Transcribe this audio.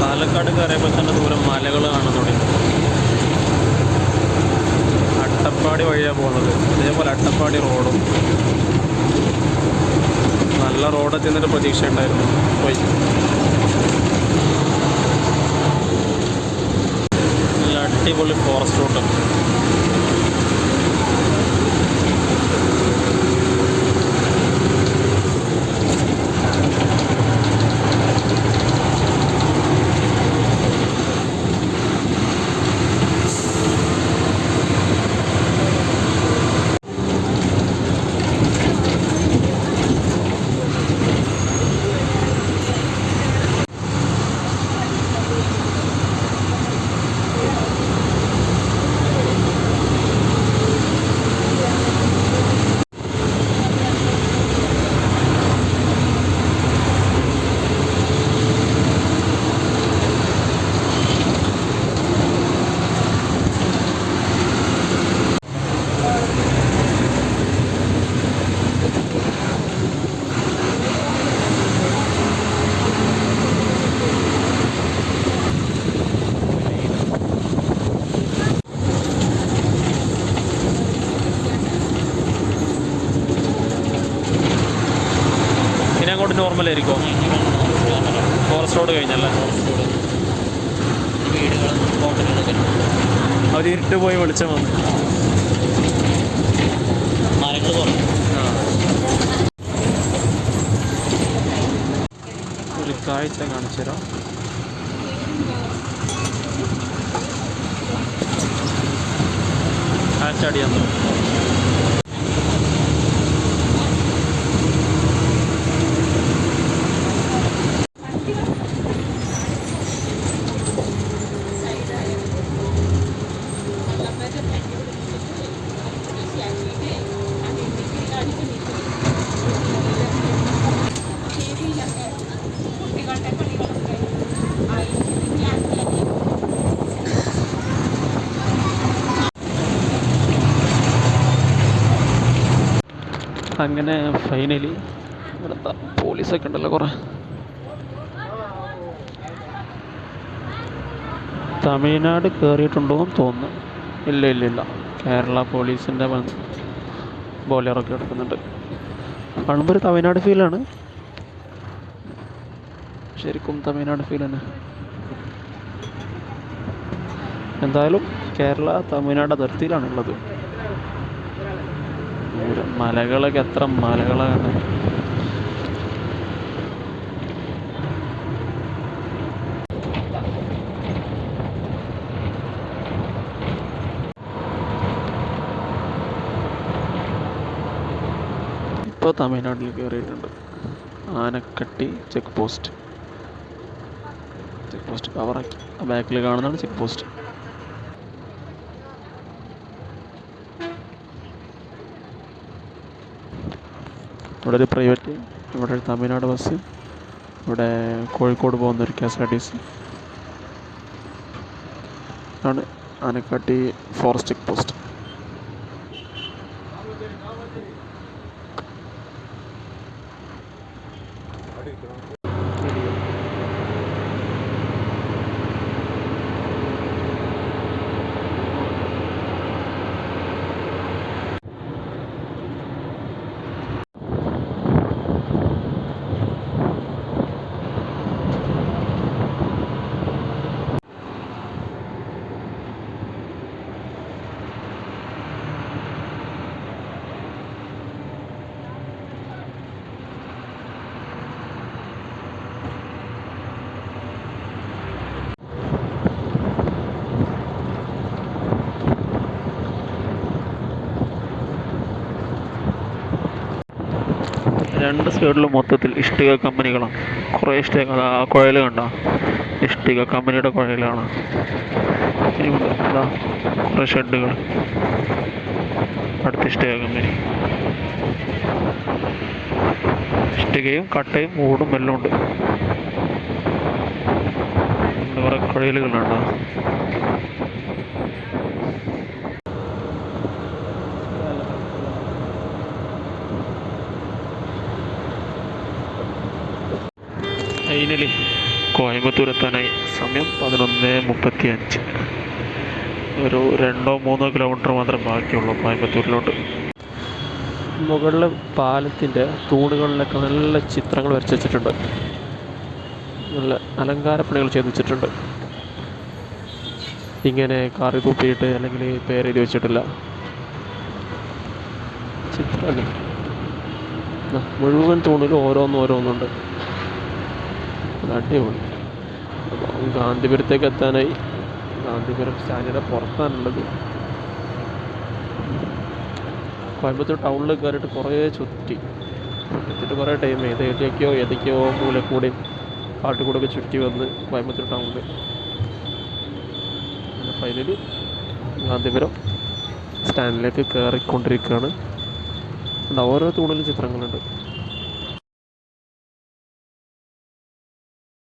പാലക്കാട് കയറിയപ്പോൾ തന്നെ ദൂരം മലകൾ കാണാൻ തുടങ്ങി. അട്ടപ്പാടി വഴിയാണ് പോകുന്നത്. അതേപോലെ അട്ടപ്പാടി റോഡും നല്ല റോഡൊക്കെ എന്നൊരു പ്രതീക്ഷ ഉണ്ടായിരുന്നു. പോയി. നല്ല അടിപൊളി ഫോറസ്റ്റ് റൂട്ട് അങ്ങോട്ട് നോർമൽ ആയിരിക്കും ഫോറസ്റ്റ് റോഡ് കഴിഞ്ഞല്ലേ? അവർ ഇരുട്ട് പോയി വെളിച്ചം വന്നു മരങ്ങൾ ഒരു കാഴ്ച കാണിച്ചു തരാം. അങ്ങനെ ഫൈനലി ഇവിടുത്തെ പോലീസൊക്കെ ഉണ്ടല്ലോ കുറേ. തമിഴ്നാട് കയറിയിട്ടുണ്ടോ എന്ന് തോന്നുന്നു. ഇല്ല ഇല്ല ഇല്ല. കേരള പോലീസിന്റെ ബോലറൊക്കെ എടുക്കുന്നുണ്ട്. കാണുമ്പോൾ ഒരു തമിഴ്നാട് ഫീലാണ് ശരിക്കും തമിഴ്നാട് ഫീൽ തന്നെ. എന്തായാലും കേരള തമിഴ്നാട് അതിർത്തിയിലാണുള്ളത്. മലകളൊക്കെ എത്ര മലകളാണ്. ഇപ്പോൾ തമിഴ്നാട്ടിൽ കയറിയിട്ടുണ്ട് Anakatti check post. Check post. കവറാക്കി ബാക്കിൽ കാണുന്നതാണ് ചെക്ക് പോസ്റ്റ്. ഇവിടെ ഒരു പ്രൈവറ്റ് ഇവിടെ ഒരു തമിഴ്നാട് ബസ് ഇവിടെ കോഴിക്കോട് പോകുന്ന ഒരു K S R T C ആണ് ആനക്കാട്ടി ഫോറസ്റ്റ് ചെക്ക് പോസ്റ്റ് രണ്ട് സൈഡിലും മൊത്തത്തിൽ ഇഷ്ടിക കമ്പനികളാണ്. കുറേ ഇഷ്ടിക കുഴൽ കണ്ടോ? ഇഷ്ടിക കമ്പനിയുടെ കുഴലാണ്. കുറേ ഷെഡുകൾ. അടുത്ത ഇഷ്ടിക കമ്പനി. ഇഷ്ടികയും കട്ടയും മൂടും എല്ലാം ഉണ്ട്. കുറേ കുഴലുകളുണ്ടോ. ഫൈനലി കോയമ്പത്തൂർ എത്താനായി. സമയം പതിനൊന്ന് മുപ്പത്തി അഞ്ച് ഒരു രണ്ടോ മൂന്നോ കിലോമീറ്റർ മാത്രം ബാക്കിയുള്ളൂ കോയമ്പത്തൂരിലോട്ട്. മുകളിൽ പാലത്തിന്റെ തൂണുകളിലൊക്കെ നല്ല ചിത്രങ്ങൾ വരച്ച് വെച്ചിട്ടുണ്ട്. നല്ല അലങ്കാരപ്പണികൾ ചെയ്ത് വെച്ചിട്ടുണ്ട്. ഇങ്ങനെ കാറി തൂപ്പിയിട്ട് അല്ലെങ്കിൽ പേരെഴുതി വെച്ചിട്ടില്ല. ചിത്രമല്ലേ മുഴുവൻ തൂണിലും ഓരോന്നും ഓരോന്നുണ്ട്. അത് അടിപൊളി. അപ്പോൾ ഗാന്ധിപുരത്തേക്ക് എത്താനായി. ഗാന്ധിപുരം സ്റ്റാൻഡിന്റെ പുറത്താണുള്ളത്. കോയമ്പത്തൂർ ടൗണിൽ കയറിയിട്ട് കുറേ ചുറ്റി. ചുറ്റിട്ട് കുറേ ടൈം ഏത് ഏരിയക്കോ ഏതൊക്കെയോ മൂലക്കൂടെ കാട്ടുകൂടെ ഒക്കെ ചുറ്റി വന്ന് കോയമ്പത്തൂർ ടൗണിൽ ഫൈനലി ഗാന്ധിപുരം സ്റ്റാൻഡിലേക്ക് കയറിക്കൊണ്ടിരിക്കുകയാണ് ഓരോ തൂണിലും ചിത്രങ്ങളുണ്ട്.